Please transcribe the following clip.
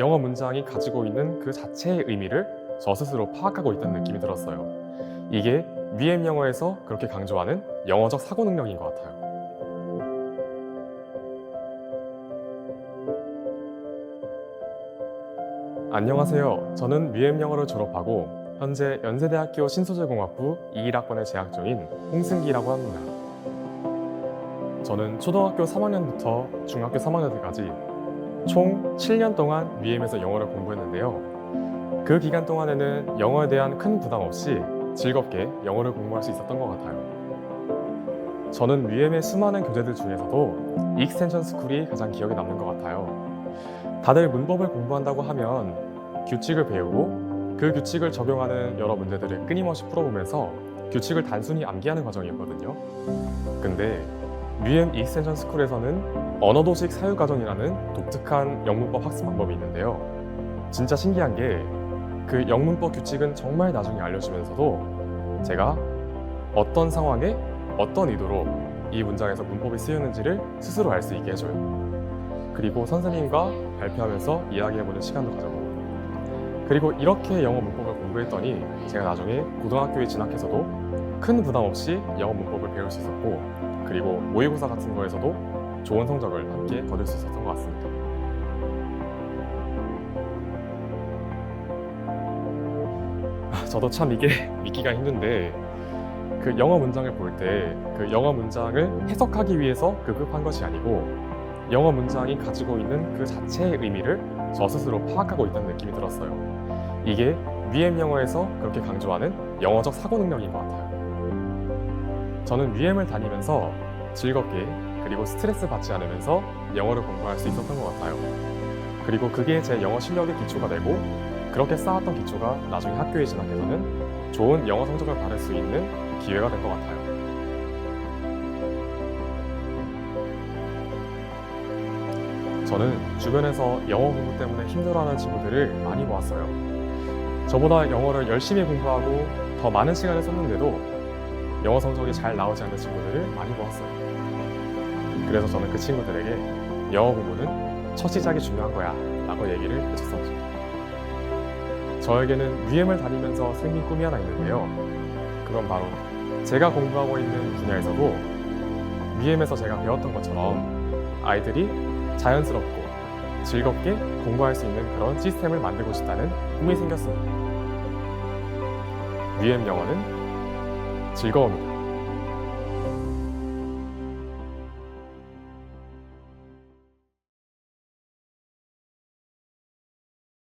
영어 문장이 가지고 있는 그 자체의 의미를 저 스스로 파악하고 있다는 느낌이 들었어요. 이게 위엠 영어에서 그렇게 강조하는 영어적 사고 능력인 것 같아요. 안녕하세요. 저는 위엠 영어를 졸업하고 현재 연세대학교 신소재공학부 21학번에 재학 중인 홍승기라고 합니다. 저는 초등학교 3학년부터 중학교 3학년 때까지 총 7년 동안 위엠에서 영어를 공부했는데요. 그 기간 동안에는 영어에 대한 큰 부담 없이 즐겁게 영어를 공부할 수 있었던 것 같아요. 저는 위엠의 수많은 교재들 중에서도 익스텐션 스쿨이 가장 기억에 남는 것 같아요. 다들 문법을 공부한다고 하면 규칙을 배우고 그 규칙을 적용하는 여러 문제들을 끊임없이 풀어보면서 규칙을 단순히 암기하는 과정이었거든요. 근데 위엠 익스텐션 스쿨에서는 언어도식 사유과정이라는 독특한 영문법 학습 방법이 있는데요. 진짜 신기한 게 그 영문법 규칙은 정말 나중에 알려주면서도 제가 어떤 상황에 어떤 의도로 이 문장에서 문법이 쓰였는지를 스스로 알 수 있게 해줘요. 그리고 선생님과 발표하면서 이야기해보는 시간도 가져보고 그리고 이렇게 영어 문법을 공부했더니 제가 나중에 고등학교에 진학해서도 큰 부담 없이 영어 문법을 배울 수 있었고 그리고 모의고사 같은 거에서도 좋은 성적을 함께 거둘 수 있었던 것 같습니다. 아, 저도 참 이게 믿기가 힘든데 그 영어 문장을 볼 때 그 영어 문장을 해석하기 위해서 급급한 것이 아니고 영어 문장이 가지고 있는 그 자체의 의미를 저 스스로 파악하고 있다는 느낌이 들었어요. 이게 위엠 영어에서 그렇게 강조하는 영어적 사고 능력인 것 같아요. 저는 위엠을 다니면서 즐겁게 그리고 스트레스 받지 않으면서 영어를 공부할 수 있었던 것 같아요. 그리고 그게 제 영어 실력의 기초가 되고 그렇게 쌓았던 기초가 나중에 학교에 진학해서는 좋은 영어 성적을 받을 수 있는 기회가 될 것 같아요. 저는 주변에서 영어 공부 때문에 힘들어하는 친구들을 많이 보았어요. 저보다 영어를 열심히 공부하고 더 많은 시간을 썼는데도 영어 성적이 잘 나오지 않는 친구들을 많이 보았어요. 그래서 저는 그 친구들에게 영어 공부는 첫 시작이 중요한 거야 라고 얘기를 해줬었죠. 저에게는 위엠을 다니면서 생긴 꿈이 하나 있는데요. 그건 바로 제가 공부하고 있는 분야에서도 위엠에서 제가 배웠던 것처럼 아이들이 자연스럽고 즐겁게 공부할 수 있는 그런 시스템을 만들고 싶다는 꿈이 생겼습니다. 위엠 영어는 즐거움이다.